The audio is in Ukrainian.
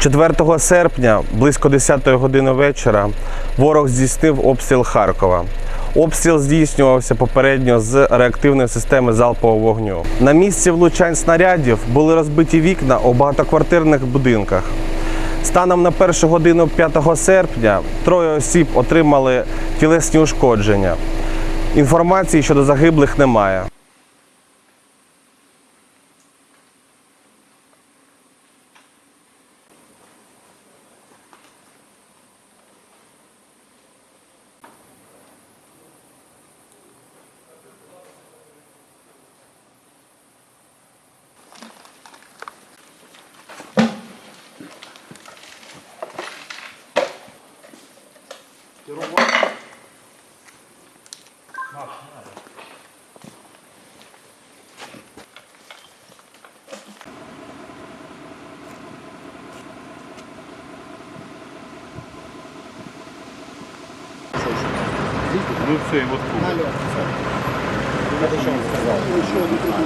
4 серпня, близько 10 години вечора, ворог здійснив обстріл Харкова. Обстріл здійснювався попередньо з реактивної системи залпового вогню. На місці влучань снарядів були розбиті вікна у багатоквартирних будинках. Станом на першу годину 5 серпня троє осіб отримали тілесні ушкодження. Інформації щодо загиблих немає. керувати. Макс, не надо. Ну все, и вот. Налет, все. Я бы еще сказал.